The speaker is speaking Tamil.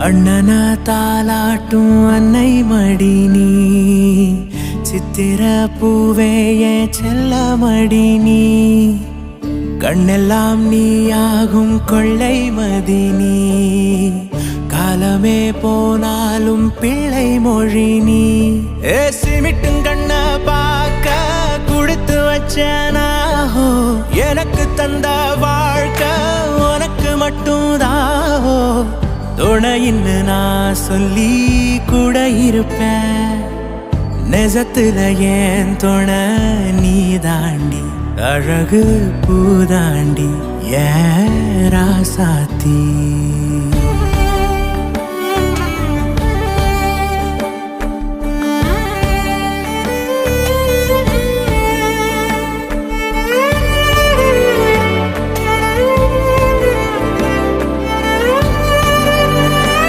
அண்ணன தாலாட்டும் அன்னை மடி நீ சித்திர பூவேய செல்ல மடி நீ கண்ணெல்லாம் நீயாகும் கொள்ளை மதி நீ காலமே போனாலும் பிள்ளை மொழி நீ ஏ சிமிட்டும் கண்ண பார்க்க கொடுத்து வச்சனாஹோ எனக்கு தந்த போன இன்னு நான் சொல்லி கூட இருப்பேன். நெசத்துல ஏன் துணை நீ தாண்டி அழகு பூதாண்டி ஏ ராசாத்தீ?